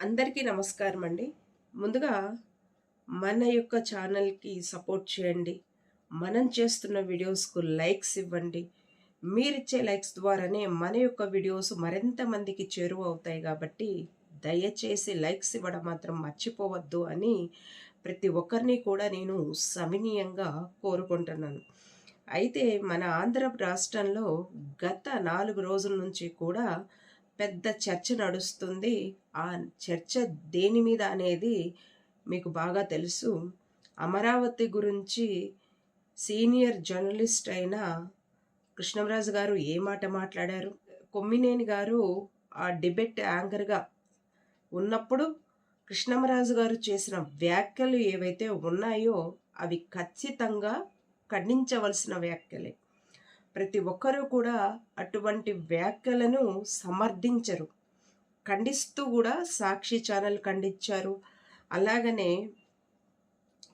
అందరికీ నమస్కారం అండి ముందుగా మన యొక్క ఛానల్కి సపోర్ట్ చేయండి. మనం చేస్తున్న వీడియోస్కు లైక్స్ ఇవ్వండి. మీరిచ్చే లైక్స్ ద్వారానే మన యొక్క వీడియోస్ మరింత మందికి చేరువ అవుతాయి కాబట్టి దయచేసి లైక్స్ ఇవ్వడం మాత్రం మర్చిపోవద్దు అని ప్రతి ఒక్కరిని కూడా నేను సమనీయంగా కోరుకుంటున్నాను. అయితే మన ఆంధ్ర రాష్ట్రంలో గత నాలుగు రోజుల నుంచి కూడా పెద్ద చర్చ నడుస్తుంది. ఆ చర్చ దేని మీద అనేది మీకు బాగా తెలుసు. అమరావతి గురించి సీనియర్ జర్నలిస్ట్ అయిన కృష్ణరాజు గారు ఏ మాట మాట్లాడారు? కొమ్మినేని గారు ఆ డిబేట్ యాంకర్గా ఉన్నప్పుడు కృష్ణమరాజు గారు చేసిన వ్యాఖ్యలు ఏవైతే ఉన్నాయో అవి ఖచ్చితంగా ఖండించవలసిన వ్యాఖ్యలే. ప్రతి ఒక్కరూ కూడా అటువంటి వ్యాఖ్యలను సమర్థించరు. ఖండిస్తూ కూడా సాక్షి ఛానల్ ఖండించారు. అలాగనే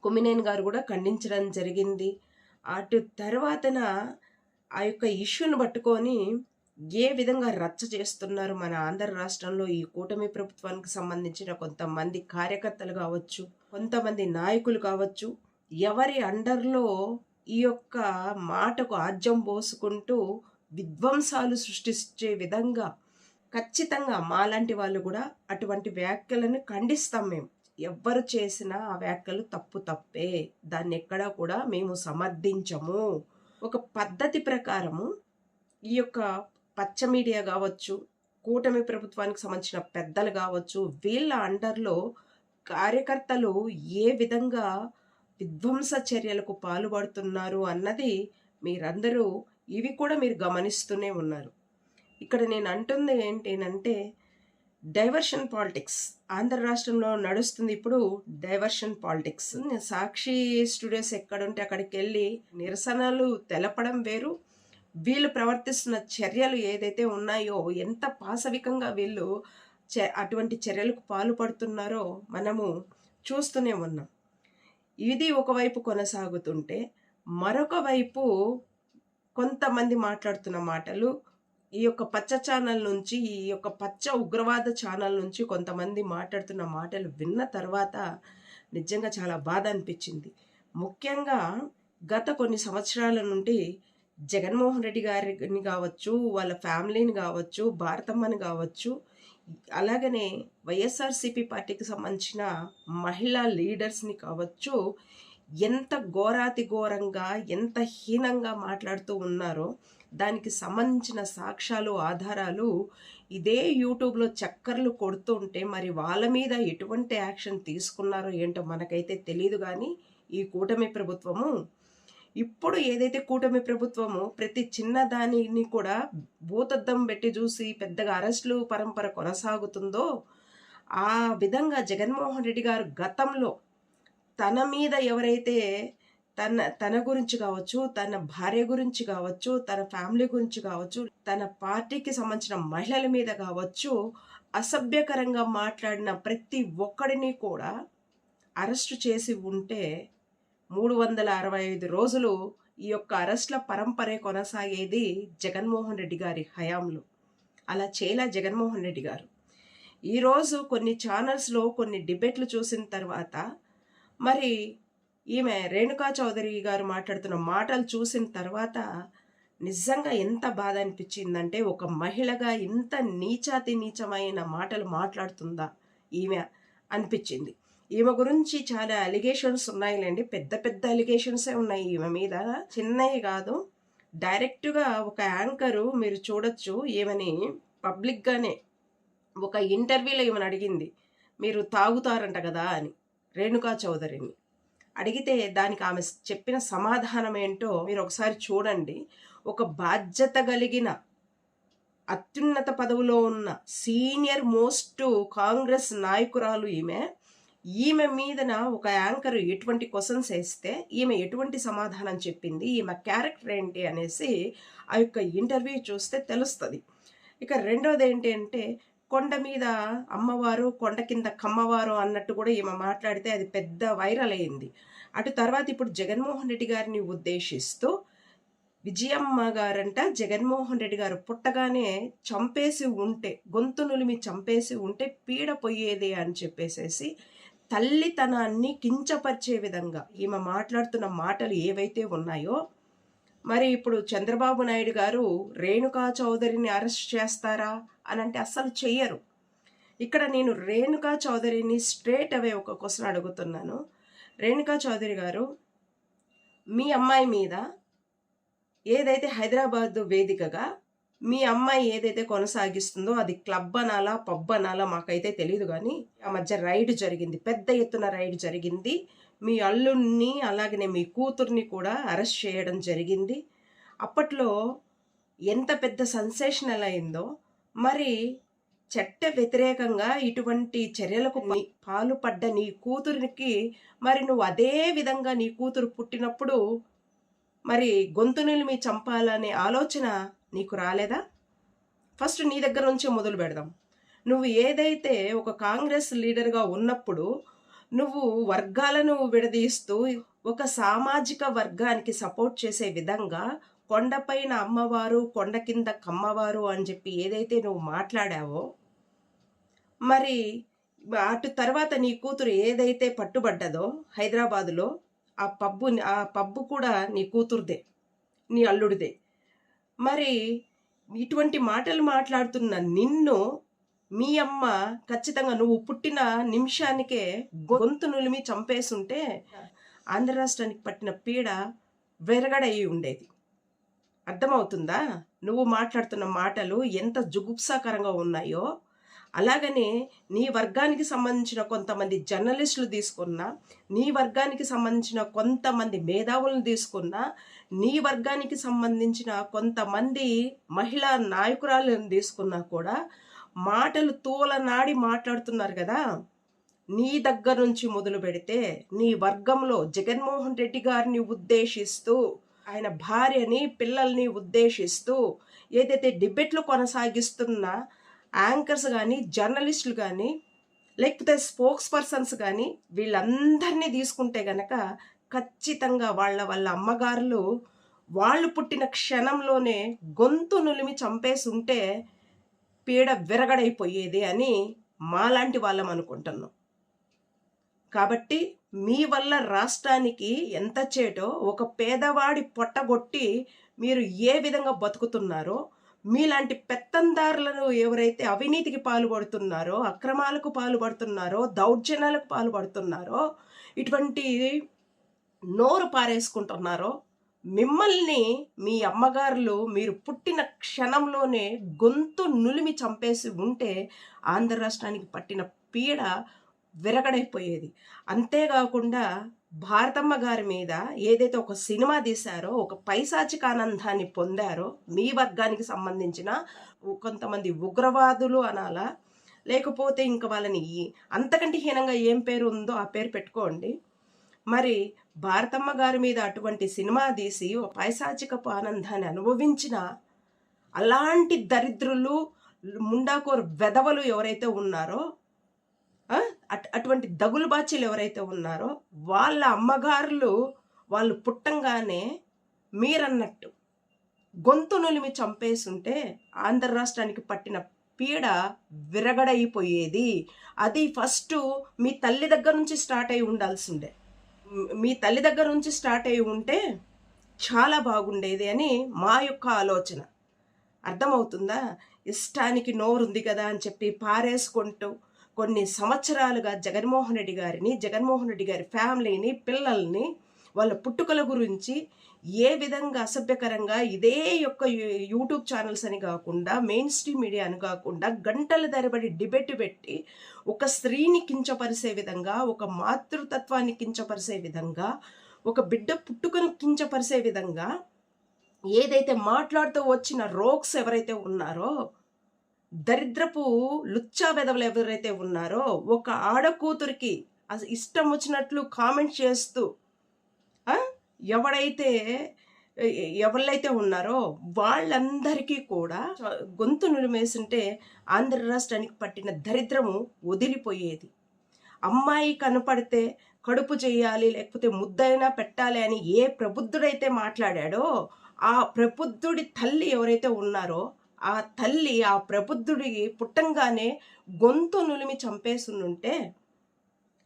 కుమినేన్ గారు కూడా ఖండించడం జరిగింది. అటు తర్వాతన ఆ యొక్క ఇష్యూను పట్టుకొని ఏ విధంగా రచ్చ చేస్తున్నారు మన ఆంధ్ర రాష్ట్రంలో ఈ కూటమి ప్రభుత్వానికి సంబంధించిన కొంతమంది కార్యకర్తలు కావచ్చు కొంతమంది నాయకులు కావచ్చు ఎవరి అండర్లో ఈ యొక్క మాటకు ఆజ్యం పోసుకుంటూ విధ్వంసాలు సృష్టించే విధంగా ఖచ్చితంగా మాలాంటి వాళ్ళు కూడా అటువంటి వ్యాఖ్యలను ఖండిస్తాం మేము. ఎవ్వరు చేసినా ఆ వ్యాఖ్యలు తప్పు తప్పే. దాన్ని ఎక్కడా కూడా మేము సమర్థించము. ఒక పద్ధతి ప్రకారము ఈ యొక్క పచ్చ మీడియా కావచ్చు కూటమి ప్రభుత్వానికి సంబంధించిన పెద్దలు కావచ్చు వీళ్ళ అండర్లో కార్యకర్తలు ఏ విధంగా విధ్వంస చర్యలకు పాల్పడుతున్నారు అన్నది మీరందరూ ఇవి కూడా మీరు గమనిస్తూనే ఉన్నారు. ఇక్కడ నేను అంటుంది ఏంటంటే డైవర్షన్ పాలిటిక్స్. ఆంధ్ర రాష్ట్రంలో నడుస్తుంది ఇప్పుడు డైవర్షన్ పాలిటిక్స్. సాక్షి స్టూడియోస్ ఎక్కడుంటే అక్కడికి వెళ్ళి నిరసనలు తెలపడం వేరు. వీళ్ళు ప్రవర్తిస్తున్న చర్యలు ఏదైతే ఉన్నాయో ఎంత పాశవికంగా వీళ్ళు అటువంటి చర్యలకు పాల్పడుతున్నారో మనము చూస్తూనే ఉన్నాం. ఇది ఒకవైపు కొనసాగుతుంటే మరొక వైపు కొంతమంది మాట్లాడుతున్న మాటలు ఈ యొక్క పచ్చ ఛానల్ నుంచి ఈ యొక్క పచ్చ ఉగ్రవాద ఛానల్ నుంచి కొంతమంది మాట్లాడుతున్న మాటలు విన్న తర్వాత నిజంగా చాలా బాధ అనిపించింది. ముఖ్యంగా గత కొన్ని సంవత్సరాల నుండి జగన్మోహన్ రెడ్డి గారిని కావచ్చు వాళ్ళ ఫ్యామిలీని కావచ్చు భారతమ్మని కావచ్చు అలాగనే వైఎస్ఆర్సిపి పార్టీకి సంబంధించిన మహిళా లీడర్స్ని కావచ్చు ఎంత ఘోరాతి ఘోరంగా ఎంత హీనంగా మాట్లాడుతూ ఉన్నారో దానికి సంబంధించిన సాక్ష్యాలు ఆధారాలు ఇదే యూట్యూబ్లో చక్కర్లు కొడుతూ ఉంటే మరి వాళ్ళ మీద ఎటువంటి యాక్షన్ తీసుకున్నారో ఏంటో మనకైతే తెలియదు కానీ ఈ కూటమి ప్రభుత్వము ఇప్పుడు ఏదైతే కూటమి ప్రభుత్వము ప్రతి చిన్న దానిని కూడా భూతద్దం పెట్టి చూసి పెద్దగా అరెస్టులు పరంపర కొనసాగుతుందో ఆ విధంగా జగన్మోహన్ రెడ్డి గారు గతంలో తన మీద ఎవరైతే తన తన గురించి కావచ్చు తన భార్య గురించి కావచ్చు తన ఫ్యామిలీ గురించి కావచ్చు తన పార్టీకి సంబంధించిన మహిళల మీద కావచ్చు అసభ్యకరంగా మాట్లాడిన ప్రతి ఒక్కడిని కూడా అరెస్టు చేసి ఉంటే మూడు వందల అరవై ఐదు రోజులు ఈ యొక్క అరెస్ట్ల పరంపరే కొనసాగేది జగన్మోహన్ రెడ్డి గారి హయాంలో. అలా చేయలే జగన్మోహన్ రెడ్డి గారు. ఈరోజు కొన్ని ఛానల్స్లో కొన్ని డిబేట్లు చూసిన తర్వాత మరి ఈమె రేణుకా చౌదరి గారు మాట్లాడుతున్న మాటలు చూసిన తర్వాత నిజంగా ఎంత బాధ అనిపించిందంటే ఒక మహిళగా ఇంత నీచాతి నీచమైన మాటలు మాట్లాడుతుందా ఈమె అనిపించింది. ఈమె గురించి చాలా అలిగేషన్స్ ఉన్నాయిలేండి. పెద్ద పెద్ద అలిగేషన్సే ఉన్నాయి ఈమె మీద. చిన్నవి కాదు డైరెక్ట్గా ఒక యాంకరు మీరు చూడొచ్చు. ఈమెని పబ్లిక్గానే ఒక ఇంటర్వ్యూలో ఈమెను అడిగింది. మీరు తాగుతారంట కదా అని రేణుకా చౌదరిని. అడిగితే దానికి ఆమె చెప్పిన సమాధానం ఏంటో మీరు ఒకసారి చూడండి. ఒక బాధ్యత కలిగిన అత్యున్నత పదవిలో ఉన్న సీనియర్ మోస్ట్ కాంగ్రెస్ నాయకురాలు ఈమె. ఈమె మీదన ఒక యాంకర్ ఎటువంటి క్వశ్చన్స్ వేస్తే ఈమె ఎటువంటి సమాధానం చెప్పింది ఈమె క్యారెక్టర్ ఏంటి అనేసి ఆ యొక్క ఇంటర్వ్యూ చూస్తే తెలుస్తుంది. ఇక రెండోది ఏంటి అంటే కొండ మీద అమ్మవారు కొండ కింద కమ్మవారు అన్నట్టు కూడా ఈమె మాట్లాడితే అది పెద్ద వైరల్ అయింది. అటు తర్వాత ఇప్పుడు జగన్మోహన్ రెడ్డి గారిని ఉద్దేశిస్తూ విజయమ్మ గారంట జగన్మోహన్ రెడ్డి గారు పుట్టగానే చంపేసి ఉంటే గొంతు నులిమి చంపేసి ఉంటే పీడ పోయేది అని చెప్పేసేసి తల్లితనాన్ని కించపరిచే విధంగా ఈమె మాట్లాడుతున్న మాటలు ఏవైతే ఉన్నాయో మరి ఇప్పుడు చంద్రబాబు నాయుడు గారు రేణుకా చౌదరిని అరెస్ట్ చేస్తారా అని అంటే అస్సలు చెయ్యరు. ఇక్కడ నేను రేణుకా చౌదరిని స్ట్రేట్ అవే ఒక క్వశ్చన్ అడుగుతున్నాను. రేణుకా చౌదరి గారు మీ అమ్మాయి మీద ఏదైతే హైదరాబాద్ వేదికగా మీ అమ్మాయి ఏదైతే కొనసాగిస్తుందో అది క్లబ్ అనాలా పబ్ అనాలా మాకైతే తెలియదు కానీ ఆ మధ్య రైడ్ జరిగింది. పెద్ద ఎత్తున రైడ్ జరిగింది. మీ అల్లుడిని అలాగనే మీ కూతుర్ని కూడా అరెస్ట్ చేయడం జరిగింది. అప్పట్లో ఎంత పెద్ద సెన్సేషనల్ అయిందో మరి చట్ట వ్యతిరేకంగా ఇటువంటి చర్యలకు పాలుపడ్డ నీ కూతురికి మరి నువ్వు అదే విధంగా నీ కూతురు పుట్టినప్పుడు మరి గొంతు మీ చంపాలనే ఆలోచన నీకు రాలేదా? ఫస్ట్ నీ దగ్గర నుంచే మొదలు పెడదాం. నువ్వు ఏదైతే ఒక కాంగ్రెస్ లీడర్గా ఉన్నప్పుడు నువ్వు వర్గాలను విడదీస్తూ ఒక సామాజిక వర్గానికి సపోర్ట్ చేసే విధంగా కొండపైన అమ్మవారు కొండ కింద కమ్మవారు అని చెప్పి ఏదైతే నువ్వు మాట్లాడావో మరి అటు తర్వాత నీ కూతురు ఏదైతే పట్టుబడ్డదో హైదరాబాదులో ఆ పబ్బు ఆ పబ్బు కూడా నీ కూతురుదే నీ అల్లుడిదే. మరి ఇటువంటి మాటలు మాట్లాడుతున్న నిన్ను మీ అమ్మ ఖచ్చితంగా నువ్వు పుట్టిన నిమిషానికే గొంతు నులిమి చంపేసుంటే ఆంధ్ర రాష్ట్రానికి పట్టిన పీడ వెరగడయి ఉండేది. అర్థమవుతుందా? నువ్వు మాట్లాడుతున్న మాటలు ఎంత జుగుప్సాకరంగా ఉన్నాయో అలాగనే నీ వర్గానికి సంబంధించిన కొంతమంది జర్నలిస్టులు తీసుకున్నా నీ వర్గానికి సంబంధించిన కొంతమంది మేధావులను తీసుకున్నా నీ వర్గానికి సంబంధించిన కొంతమంది మహిళా నాయకురాలను తీసుకున్నా కూడా మాటలు తూలనాడి మాట్లాడుతున్నారు కదా. నీ దగ్గర నుంచి మొదలు పెడితే నీ వర్గంలో జగన్మోహన్ రెడ్డి గారిని ఉద్దేశిస్తూ ఆయన భార్యని పిల్లల్ని ఉద్దేశిస్తూ ఏదైతే డిబేట్లు కొనసాగిస్తున్నా యాంకర్స్ కానీ జర్నలిస్టులు కానీ లేకపోతే స్పోక్స్ పర్సన్స్ కానీ వీళ్ళందరినీ తీసుకుంటే గనక ఖచ్చితంగా వాళ్ళ వాళ్ళ అమ్మగారులు వాళ్ళు పుట్టిన క్షణంలోనే గొంతు నులిమి చంపేసి ఉంటే పీడ విరగడైపోయేది అని మాలాంటి వాళ్ళం అనుకుంటున్నాం. కాబట్టి మీ వల్ల రాష్ట్రానికి ఎంత చేటో ఒక పేదవాడి పొట్టగొట్టి మీరు ఏ విధంగా బతుకుతున్నారో మీలాంటి పెత్తందారులను ఎవరైతే అవినీతికి పాల్పడుతున్నారో అక్రమాలకు పాల్పడుతున్నారో దౌర్జన్యాలకు పాల్పడుతున్నారో ఇటువంటి నోరు పారేసుకుంటున్నారో మిమ్మల్ని మీ అమ్మగారులు మీరు పుట్టిన క్షణంలోనే గొంతు నులిమి చంపేసి ఉంటే ఆంధ్ర రాష్ట్రానికి పట్టిన పీడ విరగడైపోయేది. అంతేకాకుండా భారతమ్మ గారి మీద ఏదైతే ఒక సినిమా తీశారో ఒక పైశాచిక ఆనందాన్ని పొందారో మీ వర్గానికి సంబంధించిన కొంతమంది ఉగ్రవాదులు అనాలా? లేకపోతే ఇంక వాళ్ళని అంతకంటే హీనంగా ఏం పేరు ఉందో ఆ పేరు పెట్టుకోండి. మరి భారతమ్మ గారి మీద అటువంటి సినిమా తీసి ఒక పైశాచికపు ఆనందాన్ని అనుభవించిన అలాంటి దరిద్రులు ముండాకోరు వెధవలు ఎవరైతే ఉన్నారో అటువంటి దగులు బాచీలు ఎవరైతే ఉన్నారో వాళ్ళ అమ్మగారులు వాళ్ళు పుట్టంగానే మీరన్నట్టు గొంతు నులిమి చంపేసుంటే ఆంధ్ర రాష్ట్రానికి పట్టిన పీడ విరగడైపోయేది. అది ఫస్ట్ మీ తల్లి దగ్గర నుంచి స్టార్ట్ అయి ఉండాల్సిండే మీ తల్లి దగ్గర నుంచి స్టార్ట్ అయి ఉంటే చాలా బాగుండేది అని మా యొక్క ఆలోచన. అర్థమవుతుందా? ఇష్టానికి నోరుంది కదా అని చెప్పి పారేసుకుంటూ కొన్ని సంవత్సరాలుగా జగన్మోహన్ రెడ్డి గారిని జగన్మోహన్ రెడ్డి గారి ఫ్యామిలీని పిల్లల్ని వాళ్ళ పుట్టుకల గురించి ఏ విధంగా అసభ్యకరంగా ఇదే యొక్క యూట్యూబ్ ఛానల్స్ అని కాకుండా మెయిన్ స్ట్రీమ్ మీడియా అని కాకుండా గంటల ధరబడి డిబేట్ పెట్టి ఒక స్త్రీని కించపరిసే విధంగా ఒక మాతృతత్వాన్ని కించపరిసే విధంగా ఒక బిడ్డ పుట్టుకను కించపరిసే విధంగా ఏదైతే మాట్లాడుతూ వచ్చిన రోగ్స్ ఎవరైతే ఉన్నారో దరిద్రపు లుచ్చా బెదవులు ఎవరైతే ఉన్నారో ఒక ఆడకూతురికి ఇష్టం వచ్చినట్లు కామెంట్ చేస్తూ ఎవడైతే ఎవళ్ళైతే ఉన్నారో వాళ్ళందరికీ కూడా గొంతు నులిమేసింటే ఆంధ్ర రాష్ట్రానికి పట్టిన దరిద్రము వదిలిపోయేది. అమ్మాయి కనపడితే కడుపు చేయాలి లేకపోతే ముద్దైనా పెట్టాలి అని ఏ ప్రబుద్ధుడైతే మాట్లాడాడో ఆ ప్రబుద్ధుడి తల్లి ఎవరైతే ఉన్నారో ఆ తల్లి ఆ ప్రబుద్ధుడికి పుట్టంగానే గొంతు నులిమి చంపేసునుంటే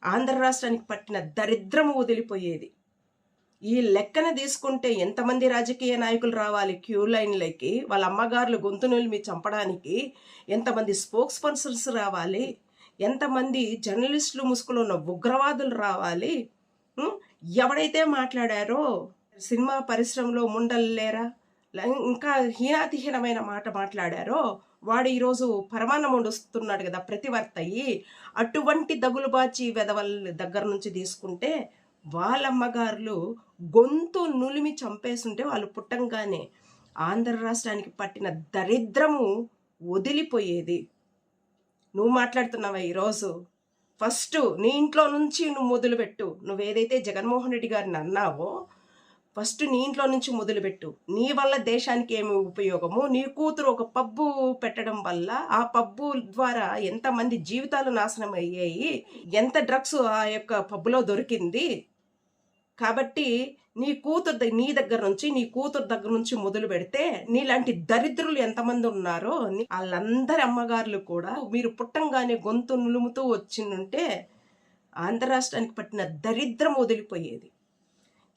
ఆంధ్ర రాష్ట్రానికి పట్టిన దరిద్రము వదిలిపోయేది. ఈ లెక్కన తీసుకుంటే ఎంతమంది రాజకీయ నాయకులు రావాలి క్యూ లైన్లకి వాళ్ళ అమ్మగారులు గొంతు నులిమి చంపడానికి ఎంతమంది స్పోక్స్ పర్సన్స్ రావాలి ఎంతమంది జర్నలిస్టులు ముసుగులో ఉన్న ఉగ్రవాదులు రావాలి ఎవడైతే మాట్లాడారో సినిమా పరిశ్రమలో ముండలు లేరా? ఇంకా హీనాతిహీనమైన మాట మాట్లాడారో వాడు ఈరోజు పరమాన్నం వండుస్తున్నాడు కదా ప్రతివర్త అయ్యి అటువంటి దగులుబాచి వెదవల దగ్గర నుంచి తీసుకుంటే వాళ్ళమ్మగారులు గొంతు నులిమి చంపేస్తుంటే వాళ్ళు పుట్టంగానే ఆంధ్ర రాష్ట్రానికి పట్టిన దరిద్రము వదిలిపోయేది. నువ్వు మాట్లాడుతున్నావా ఈరోజు? ఫస్ట్ నీ ఇంట్లో నుంచి నువ్వు మొదలుపెట్టు. నువ్వేదైతే జగన్మోహన్ రెడ్డి గారిని అన్నావో ఫస్ట్ నీ ఇంట్లో నుంచి మొదలుపెట్టు. నీ వల్ల దేశానికి ఏమి ఉపయోగము నీ కూతురు ఒక పబ్బు పెట్టడం వల్ల ఆ పబ్బు ద్వారా ఎంతమంది జీవితాలు నాశనం అయ్యాయి ఎంత డ్రగ్స్ ఆ యొక్క పబ్బులో దొరికింది. కాబట్టి నీ కూతురు నీ దగ్గర నుంచి నీ కూతురు దగ్గర నుంచి మొదలు పెడితే నీలాంటి దరిద్రులు ఎంతమంది ఉన్నారో వాళ్ళందరి అమ్మగారులు కూడా మీరు పుట్టంగానే గొంతు నులుముతూ వచ్చిందంటే ఆంధ్ర రాష్ట్రానికి పట్టిన దరిద్రం వదిలిపోయేది.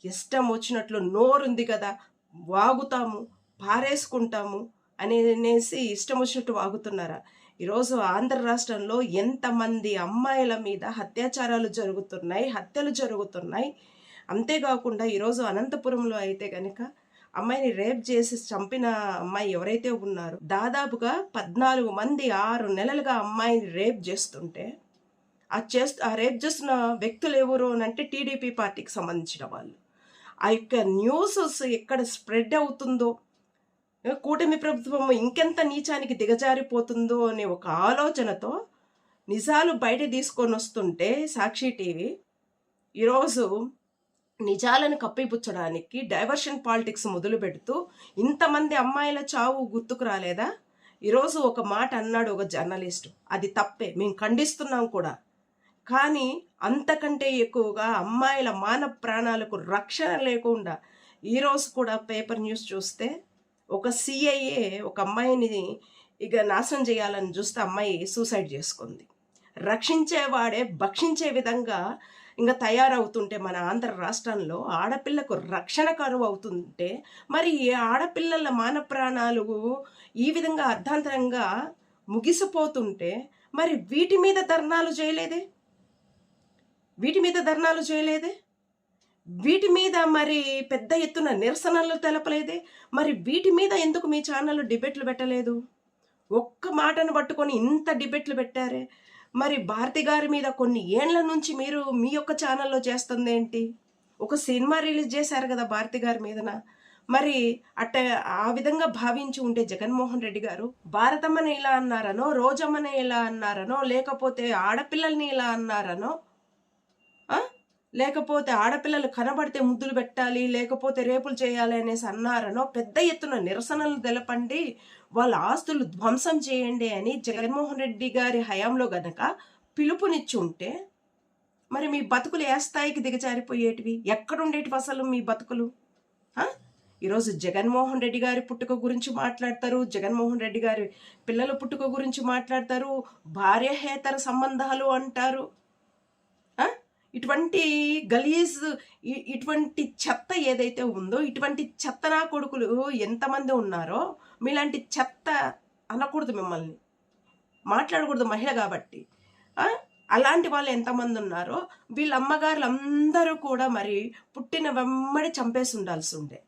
ఇష్టం వచ్చినట్లు నోరుంది కదా వాగుతాము పారేసుకుంటాము అనేసి ఇష్టం వచ్చినట్టు వాగుతున్నారా? ఈరోజు ఆంధ్ర రాష్ట్రంలో ఎంతమంది అమ్మాయిల మీద అత్యాచారాలు జరుగుతున్నాయి హత్యలు జరుగుతున్నాయి. అంతేకాకుండా ఈరోజు అనంతపురంలో అయితే కనుక అమ్మాయిని రేప్ చేసి చంపిన అమ్మాయి ఎవరైతే ఉన్నారో దాదాపుగా పద్నాలుగు మంది ఆరు నెలలుగా అమ్మాయిని రేప్ చేస్తుంటే ఆ చేస్తూ ఆ రేప్ చేస్తున్న వ్యక్తులు ఎవరు అని అంటే టీడీపీ పార్టీకి సంబంధించిన వాళ్ళు. ఆ యొక్క న్యూస్ ఎక్కడ స్ప్రెడ్ అవుతుందో? కూటమి ప్రభుత్వం ఇంకెంత నీచానికి దిగజారిపోతుందో అనే ఒక ఆలోచనతో నిజాలు బయట తీసుకొని వస్తుంటే సాక్షి టీవీ ఈరోజు నిజాలను కప్పిపుచ్చడానికి డైవర్షన్ పాలిటిక్స్ మొదలు పెడుతూ ఇంతమంది అమ్మాయిల చావు గుర్తుకు రాలేదా? ఈరోజు ఒక మాట అన్నాడు ఒక జర్నలిస్ట్. అది తప్పే మేము ఖండిస్తున్నాం కూడా. కానీ అంతకంటే ఎక్కువగా అమ్మాయిల మాన ప్రాణాలకు రక్షణ లేకుండా ఈరోజు కూడా పేపర్ న్యూస్ చూస్తే ఒక సిఐఏ ఒక అమ్మాయిని ఇక నాశనం చేయాలని చూస్తే అమ్మాయి సూసైడ్ చేసుకుంది. రక్షించేవాడే భక్షించే విధంగా ఇంకా తయారవుతుంటే మన ఆంధ్ర రాష్ట్రంలో ఆడపిల్లకు రక్షణ కరువు అవుతుంటే మరి ఆడపిల్లల మాన ప్రాణాలు ఈ విధంగా అర్ధాంతరంగా ముగిసిపోతుంటే మరి వీటి మీద ధర్నాలు చేయలేదే? వీటి మీద ధర్నాలు చేయలేదే? వీటి మీద మరి పెద్ద ఎత్తున నిరసనలు తెలపలేదే? మరి వీటి మీద ఎందుకు మీ ఛానల్లో డిబేట్లు పెట్టలేదు? ఒక్క మాటను పట్టుకొని ఇంత డిబేట్లు పెట్టారే? మరి భారతి గారి మీద కొన్ని ఏండ్ల నుంచి మీరు మీ యొక్క ఛానల్లో చేస్తుంది ఏంటి ఒక సినిమా రిలీజ్ చేశారు కదా భారతి గారి మీదన. మరి అట్ట ఆ విధంగా భావించి ఉంటే జగన్మోహన్ రెడ్డి గారు భారతమ్మని ఇలా అన్నారనో రోజమ్మని ఇలా అన్నారనో లేకపోతే ఆడపిల్లల్ని ఇలా అన్నారనో లేకపోతే ఆడపిల్లలు కనబడితే ముద్దులు పెట్టాలి లేకపోతే రేపులు చేయాలి అనేసి అన్నారనో పెద్ద ఎత్తున నిరసనలు తెలపండి. వాళ్ళ ఆస్తులు ధ్వంసం చేయండి అని జగన్మోహన్ రెడ్డి గారి హయాంలో గనక పిలుపునిచ్చి ఉంటే మరి మీ బతుకులు ఏ స్థాయికి దిగజారిపోయేటివి? ఎక్కడుండేటివి అసలు మీ బతుకులు? ఈరోజు జగన్మోహన్ రెడ్డి గారి పుట్టుక గురించి మాట్లాడతారు జగన్మోహన్ రెడ్డి గారి పిల్లల పుట్టుక గురించి మాట్లాడతారు భార్యహేతర సంబంధాలు అంటారు. ఇటువంటి గలీజ్ ఇటువంటి చెత్త ఏదైతే ఉందో ఇటువంటి చెత్త నా కొడుకులు ఎంతమంది ఉన్నారో మీలాంటి చెత్త అనకూడదు మిమ్మల్ని. మాట్లాడకూడదు మహిళ కాబట్టి. అలాంటి వాళ్ళు ఎంతమంది ఉన్నారో వీళ్ళ అమ్మగారులు అందరూ కూడా మరి పుట్టిన వెమ్మడి చంపేసి ఉండాల్సి ఉండే.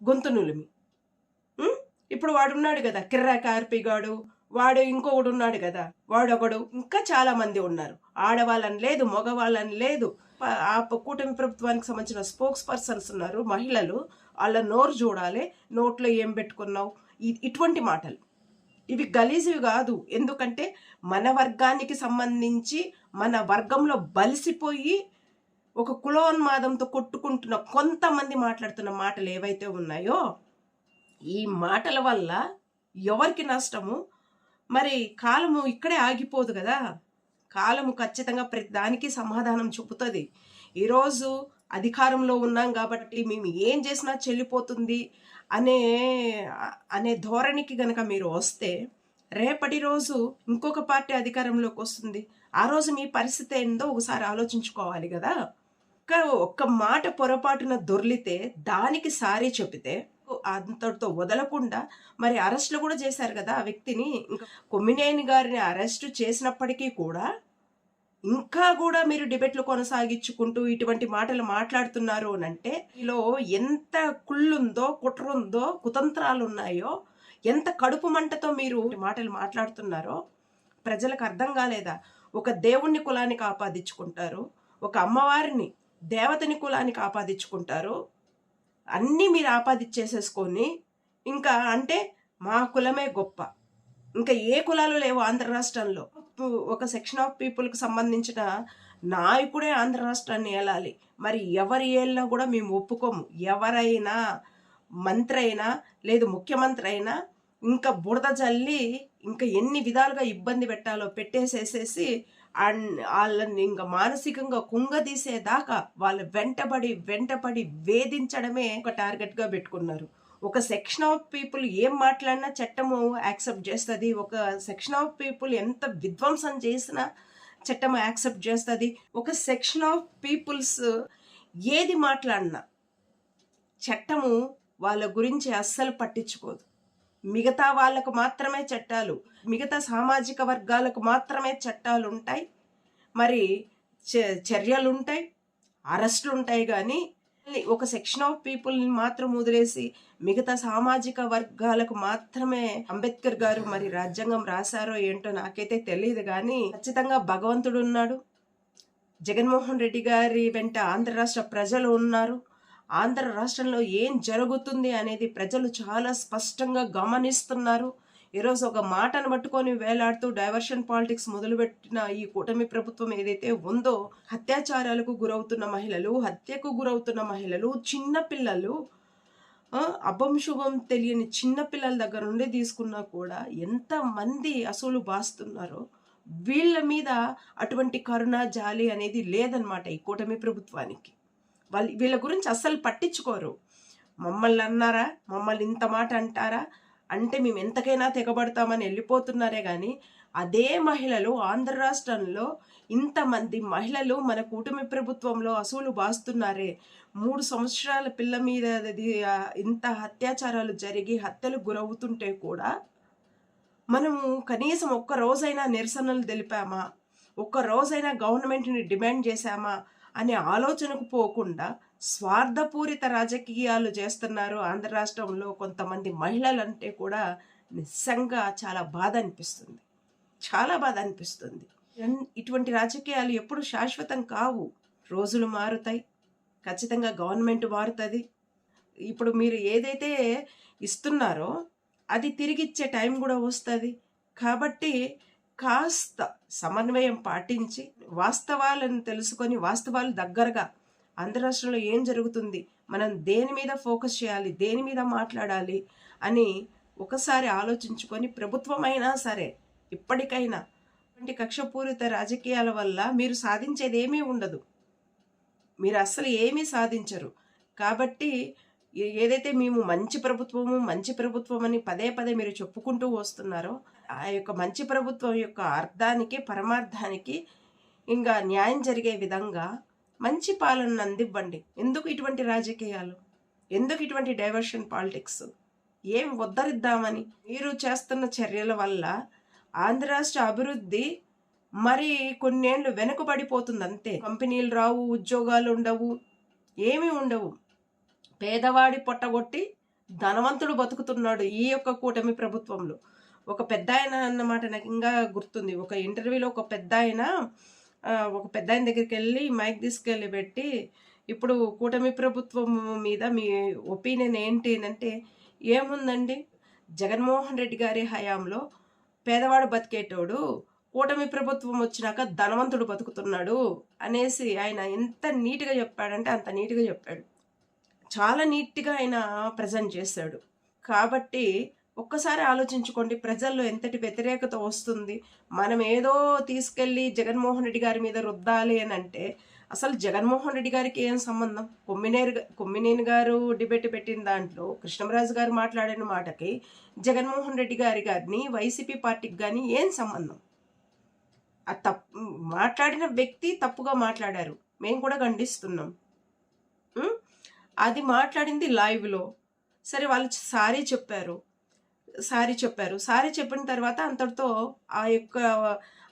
గొంతు నులిమి. ఇప్పుడు వాడున్నాడు కదా కిర్రా కార్పిగాడు వాడు ఇంకొకడు ఉన్నాడు కదా వాడొకడు. ఇంకా చాలా మంది ఉన్నారు. ఆడవాళ్ళని లేదు మగవాళ్ళని లేదు. ఆ కూటమి ప్రభుత్వానికి సంబంధించిన స్పోక్స్ పర్సన్స్ ఉన్నారు మహిళలు. వాళ్ళ నోరు చూడాలి నోట్లో ఏం పెట్టుకున్నావు? ఇటువంటి మాటలు. ఇవి గలీజువి కాదు. ఎందుకంటే మన వర్గానికి సంబంధించి మన వర్గంలో బలిసిపోయి ఒక కులోన్మాదంతో కొట్టుకుంటున్న కొంతమంది మాట్లాడుతున్న మాటలు ఏవైతే ఉన్నాయో ఈ మాటల వల్ల ఎవరికి నష్టము? మరి కాలము ఇక్కడే ఆగిపోదు కదా? కాలము ఖచ్చితంగా ప్రతి దానికి సమాధానం చూపుతుంది ఈరోజు అధికారంలో ఉన్నాం కాబట్టి మేము ఏం చేసినా చెల్లిపోతుంది అనే అనే ధోరణికి గనక మీరు వస్తే రేపటి రోజు ఇంకొక పార్టీ అధికారంలోకి వస్తుంది. ఆ రోజు మీ పరిస్థితి ఏందో ఒకసారి ఆలోచించుకోవాలి కదా? ఒక్క ఒక్క మాట పొరపాటున దొర్లితే దానికి సారీ చెబితే అంతటితో వదలకుండా మరి అరెస్టులు కూడా చేశారు కదా ఆ వ్యక్తిని. ఇంకా కొమ్మినేని గారిని అరెస్టు చేసినప్పటికీ కూడా ఇంకా కూడా మీరు డిబేట్లు కొనసాగించుకుంటూ ఇటువంటి మాటలు మాట్లాడుతున్నారు అని అంటే ఈలో ఎంత కుళ్ళుందో కుట్రుందో కుతంత్రాలు ఉన్నాయో ఎంత కడుపు మంటతో మీరు మాటలు మాట్లాడుతున్నారో ప్రజలకు అర్థం కాలేదా? ఒక దేవుణ్ణి కులానికి ఆపాదించుకుంటారు ఒక అమ్మవారిని దేవతని కులానికి ఆపాదించుకుంటారు అన్నీ మీరు ఆపాదిచ్చేసేసుకొని ఇంకా అంటే మా కులమే గొప్ప. ఇంకా ఏ కులాలు లేవు ఆంధ్ర రాష్ట్రంలో. ఒక సెక్షన్ ఆఫ్ పీపుల్కి సంబంధించిన నాయకుడే ఆంధ్ర రాష్ట్రాన్ని ఏలాలి. మరి ఎవరు ఏళ్ళినా కూడా మేము ఒప్పుకోము. ఎవరైనా మంత్రి అయినా లేదు ముఖ్యమంత్రి అయినా ఇంకా బుడద జల్లి ఇంకా ఎన్ని విధాలుగా ఇబ్బంది పెట్టాలో పెట్టేసేసేసి అండ్ వాళ్ళని ఇంకా మానసికంగా కుంగదీసేదాకా వాళ్ళు వెంటబడి వెంటబడి వేధించడమే ఒక టార్గెట్గా పెట్టుకున్నారు. ఒక సెక్షన్ ఆఫ్ పీపుల్ ఏం మాట్లాడినా చట్టము యాక్సెప్ట్ చేస్తుంది. ఒక సెక్షన్ ఆఫ్ పీపుల్ ఎంత విధ్వంసం చేసినా చట్టం యాక్సెప్ట్ చేస్తుంది. ఒక సెక్షన్ ఆఫ్ పీపుల్స్ ఏది మాట్లాడినా చట్టము వాళ్ళ గురించి అస్సలు పట్టించుకోదు. మిగతా వాళ్ళకు మాత్రమే చట్టాలు మిగతా సామాజిక వర్గాలకు మాత్రమే చట్టాలు ఉంటాయి మరి చర్యలు ఉంటాయి అరెస్టులు ఉంటాయి కానీ ఒక సెక్షన్ ఆఫ్ పీపుల్ని మాత్రం వదిలేసి మిగతా సామాజిక వర్గాలకు మాత్రమే అంబేద్కర్ గారు మరి రాజ్యాంగం రాశారో ఏంటో నాకైతే తెలియదు కానీ ఖచ్చితంగా భగవంతుడు ఉన్నాడు జగన్మోహన్ రెడ్డి గారి వెంట ఆంధ్ర రాష్ట్ర ప్రజలు ఉన్నారు. ఆంధ్ర రాష్ట్రంలో ఏం జరుగుతుంది అనేది ప్రజలు చాలా స్పష్టంగా గమనిస్తున్నారు. ఈరోజు ఒక మాటను పట్టుకొని వేలాడుతూ డైవర్షన్ పాలిటిక్స్ మొదలుపెట్టిన ఈ కూటమి ప్రభుత్వం ఏదైతే ఉందో అత్యాచారాలకు గురవుతున్న మహిళలు హత్యకు గురవుతున్న మహిళలు చిన్న పిల్లలు అభం శుభం తెలియని చిన్న పిల్లల దగ్గర నుండి తీసుకున్నా కూడా ఎంతమంది అసలు బాస్తున్నారో వీళ్ళ మీద అటువంటి కరుణ జాలి అనేది లేదనమాట ఈ కూటమి ప్రభుత్వానికి. వాళ్ళు వీళ్ళ గురించి అస్సలు పట్టించుకోరు. మమ్మల్ని అన్నారా? మమ్మల్ని ఇంత మాట అంటారా? అంటే మేము ఎంతకైనా తెగబడతామని వెళ్ళిపోతున్నారే కానీ అదే మహిళలు ఆంధ్ర రాష్ట్రంలో ఇంతమంది మహిళలు మన కూటమి ప్రభుత్వంలో అసూలు బాస్తున్నారే. మూడు సంవత్సరాల పిల్ల మీద ఇంత అత్యాచారాలు జరిగి హత్యలు గురవుతుంటే కూడా మనము కనీసం ఒక్క రోజైనా నిరసనలు తెలిపామా? ఒక్క రోజైనా గవర్నమెంట్ని డిమాండ్ చేశామా? అనే ఆలోచనకు పోకుండా స్వార్థపూరిత రాజకీయాలు చేస్తున్నారు ఆంధ్ర రాష్ట్రంలో కొంతమంది మహిళలంటే కూడా నిజంగా చాలా బాధ అనిపిస్తుంది. చాలా బాధ అనిపిస్తుంది. ఇటువంటి రాజకీయాలు ఎప్పుడు శాశ్వతం కావు. రోజులు మారుతాయి. ఖచ్చితంగా గవర్నమెంట్ మారుతుంది. ఇప్పుడు మీరు ఏదైతే ఇస్తున్నారో అది తిరిగిచ్చే టైం కూడా వస్తుంది. కాబట్టి కాస్త సమన్వయం పాటించి వాస్తవాలను తెలుసుకొని వాస్తవాలు దగ్గరగా ఆంధ్ర రాష్ట్రంలో ఏం జరుగుతుంది? మనం దేని మీద ఫోకస్ చేయాలి? దేని మీద మాట్లాడాలి? అని ఒకసారి ఆలోచించుకొని ప్రభుత్వం అయినా సరే ఇప్పటికైనా ఇటువంటి కక్షపూరిత రాజకీయాల వల్ల మీరు సాధించేది ఏమీ ఉండదు. మీరు అస్సలు ఏమీ సాధించరు. కాబట్టి ఏదైతే మేము మంచి ప్రభుత్వము మంచి ప్రభుత్వం అని పదే పదే మీరు చెప్పుకుంటూ వస్తున్నారో ఆ యొక్క మంచి ప్రభుత్వం యొక్క అర్థానికి పరమార్థానికి ఇంకా న్యాయం జరిగే విధంగా మంచి పాలనను అందివ్వండి. ఎందుకు ఇటువంటి రాజకీయాలు? ఎందుకు ఇటువంటి డైవర్షన్ పాలిటిక్స్ ఏం ఉద్ధరిద్దామని? మీరు చేస్తున్న చర్యల వల్ల ఆంధ్ర రాష్ట్ర అభివృద్ధి మరి కొన్నేళ్ళు వెనుకబడిపోతుంది అంతే. కంపెనీలు రావు ఉద్యోగాలు ఉండవు ఏమీ ఉండవు. పేదవాడి పొట్టగొట్టి ధనవంతుడు బతుకుతున్నాడు ఈ యొక్క కూటమి ప్రభుత్వంలో. ఒక పెద్ద ఆయన అన్నమాట నాకు ఇంకా గుర్తుంది. ఒక ఇంటర్వ్యూలో ఒక పెద్ద ఆయన ఒక పెద్ద ఆయన దగ్గరికి వెళ్ళి మైక్ తీసుకెళ్ళి పెట్టి ఇప్పుడు కూటమి ప్రభుత్వం మీద మీ ఒపీనియన్ ఏంటి? అంటే ఏముందండి? జగన్మోహన్ రెడ్డి గారి హయాంలో పేదవాడు బతికేటోడు కూటమి ప్రభుత్వం వచ్చినాక ధనవంతుడు బతుకుతున్నాడు అనేసి ఆయన ఎంత నీట్గా చెప్పాడంటే అంత నీట్గా చెప్పాడు. చాలా నీట్గా ఆయన ప్రజెంట్ చేశాడు. కాబట్టి ఒక్కసారి ఆలోచించుకోండి ప్రజల్లో ఎంతటి వ్యతిరేకత వస్తుంది. మనం ఏదో తీసుకెళ్ళి జగన్మోహన్ రెడ్డి గారి మీద రుద్దాలి అని అంటే అసలు జగన్మోహన్ రెడ్డి గారికి ఏం సంబంధం? కొమ్మినేరు కొమ్మినేని గారు డిబేట్ పెట్టిన దాంట్లో కృష్ణరాజు గారు మాట్లాడిన మాటకి జగన్మోహన్ రెడ్డి గారి గారిని వైసీపీ పార్టీకి కానీ ఏం సంబంధం? ఆ తప్పు మాట్లాడిన వ్యక్తి తప్పుగా మాట్లాడారు. మేము కూడా ఖండిస్తున్నాం. అది మాట్లాడింది లైవ్లో సరే వాళ్ళు సారీ చెప్పారు. సారీ చెప్పారు. సారీ చెప్పిన తర్వాత అంతటితో ఆ యొక్క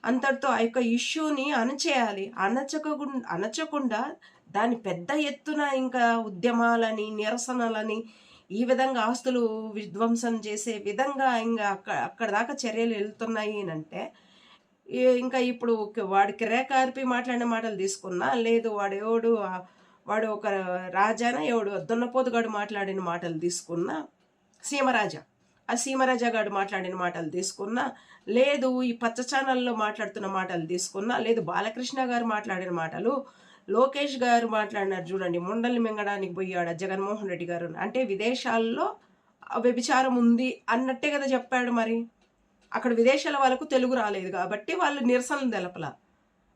అంతటితో ఆ యొక్క ఇష్యూని అణచేయాలి. అణచకుండా అణచకుండా దాని పెద్ద ఎత్తున ఇంకా ఉద్యమాలని నిరసనలని ఈ విధంగా ఆస్తులు విధ్వంసం చేసే విధంగా ఇంకా అక్కడ అక్కడ దాకా చర్యలు వెళ్తున్నాయి అని అంటే ఇంకా ఇప్పుడు వాడు వాడికి మాట్లాడిన మాటలు తీసుకున్నా లేదు వాడు ఎవడు వాడు ఒక రాజాన ఎవడు దున్నపోతుగాడు మాట్లాడిన మాటలు తీసుకున్నా సీమరాజా. ఆ సీమరాజా గారు మాట్లాడిన మాటలు తీసుకున్నా లేదు ఈ పచ్చ ఛానల్లో మాట్లాడుతున్న మాటలు తీసుకున్నా లేదు బాలకృష్ణ గారు మాట్లాడిన మాటలు లోకేష్ గారు మాట్లాడినారు చూడండి ముండల్ని మింగడానికి పోయాడు జగన్మోహన్ రెడ్డి గారు అంటే విదేశాల్లో వ్యభిచారం ఉంది అన్నట్టే కదా చెప్పాడు మరి. అక్కడ విదేశాల వాళ్ళకు తెలుగు రాలేదు కాబట్టి వాళ్ళు నిరసనలు తెలపల.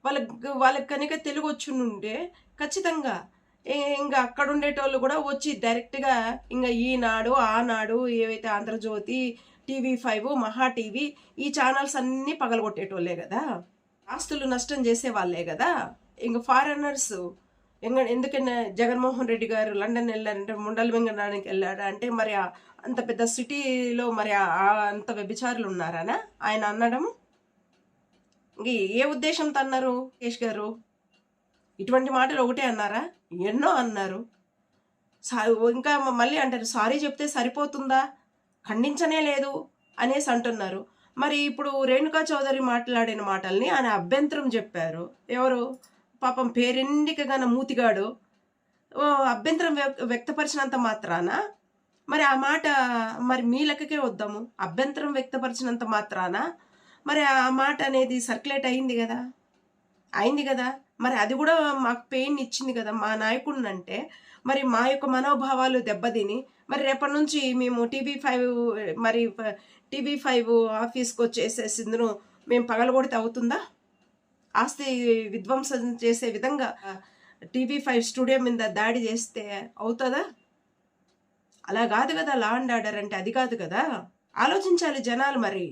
వాళ్ళకి వాళ్ళకి కనుక తెలుగు వచ్చి ఉంటే ఖచ్చితంగా ఇంకా అక్కడ ఉండేటోళ్ళు కూడా వచ్చి డైరెక్ట్గా ఇంకా ఈనాడు ఆనాడు ఏవైతే Andhrajyothy TV five Maha TV ఈ ఛానల్స్ అన్నీ పగలగొట్టేటోళ్ళే కదా. ఆస్తులు నష్టం చేసే వాళ్ళే కదా. ఇంకా ఫారెనర్స్ ఎంగ ఎందుకన్నా జగన్మోహన్ రెడ్డి గారు లండన్ వెళ్ళారంటే ముండల వెంగడానికి వెళ్ళాడు అంటే మరి అంత పెద్ద సిటీలో మరి ఆ- అంత వ్యభిచారులు ఉన్నారనా ఆయన అనడం ఇంక ఏ ఉద్దేశంతో అన్నారు? కేష్ గారు? ఇటువంటి మాటలు ఒకటే అన్నారా? ఎన్నో అన్నారు. సా- ఇంకా మళ్ళీ అంటారు సారీ చెప్తే సరిపోతుందా? ఖండించనే లేదు అనేసి అంటున్నారు. మరి ఇప్పుడు రేణుకా చౌదరి మాట్లాడిన మాటల్ని ఆయన అభ్యంతరం చెప్పారు. ఎవరు? పాపం పేరెండికగాన మూతిగాడు. అభ్యంతరం వ్యక్తపరిచినంత మాత్రాన? మరి ఆ మాట మరి మీ లెక్కకే వద్దాము. అభ్యంతరం వ్యక్తపరిచినంత మాత్రాన? మరి ఆ మాట అనేది సర్క్యులేట్ అయింది కదా. అయింది కదా. మరి అది కూడా మాకు పెయిన్ ఇచ్చింది కదా. మా నాయకుడిని అంటే మరి మా యొక్క మనోభావాలు దెబ్బతిని మరి రేపటి నుంచి మేము టీవీ ఫైవ్ మరి టీవీ ఫైవ్ ఆఫీస్కి వచ్చేసేసిందును మేము పగలగొడితే అవుతుందా? ఆస్తి విధ్వంసం చేసే విధంగా టీవీ ఫైవ్ స్టూడియో మీద దాడి చేస్తే అవుతుందా? అలా కాదు కదా. లా అండ్ ఆర్డర్ అంటే అది కాదు కదా. ఆలోచించాలి జనాలు మరి.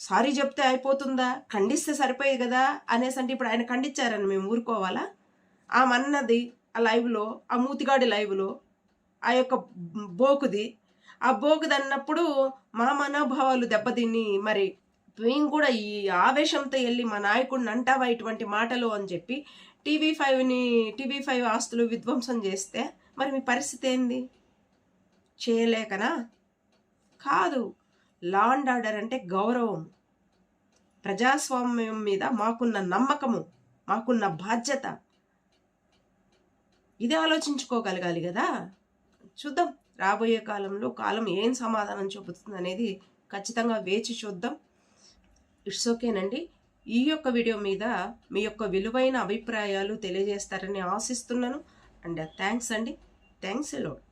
సారీ చెప్తే అయిపోతుందా? ఖండిస్తే సరిపోయేది కదా? అనేసి అంటే ఇప్పుడు ఆయన ఖండించారని మేము ఊరుకోవాలా? ఆమె అన్నది ఆ లైవ్లో ఆ మూతిగాడి లైవ్లో ఆ యొక్క బోకుది. ఆ బోకుది అన్నప్పుడు మా మనోభావాలు దెబ్బతిని మరి మేము కూడా ఈ ఆవేశంతో వెళ్ళి మా నాయకుడిని అంటావా ఇటువంటి మాటలు అని చెప్పి టీవీ ఫైవ్ని టీవీ ఫైవ్ ఆస్తులు విధ్వంసం చేస్తే మరి మీ పరిస్థితి ఏంది? చేయలేకనా? కాదు. లా అండ్ ఆర్డర్ అంటే గౌరవం. ప్రజాస్వామ్యం మీద మాకున్న నమ్మకము మాకున్న బాధ్యత. ఇది ఆలోచించుకోగలగాలి కదా? చూద్దాం. రాబోయే కాలంలో కాలం ఏం సమాధానం చూపుతుంది అనేది ఖచ్చితంగా వేచి చూద్దాం. ఇట్స్ ఓకేనండి. ఈ యొక్క వీడియో మీద మీ యొక్క విలువైన అభిప్రాయాలు తెలియజేస్తారని ఆశిస్తున్నాను. అండ్ థ్యాంక్స్ అండి. Thanks a lot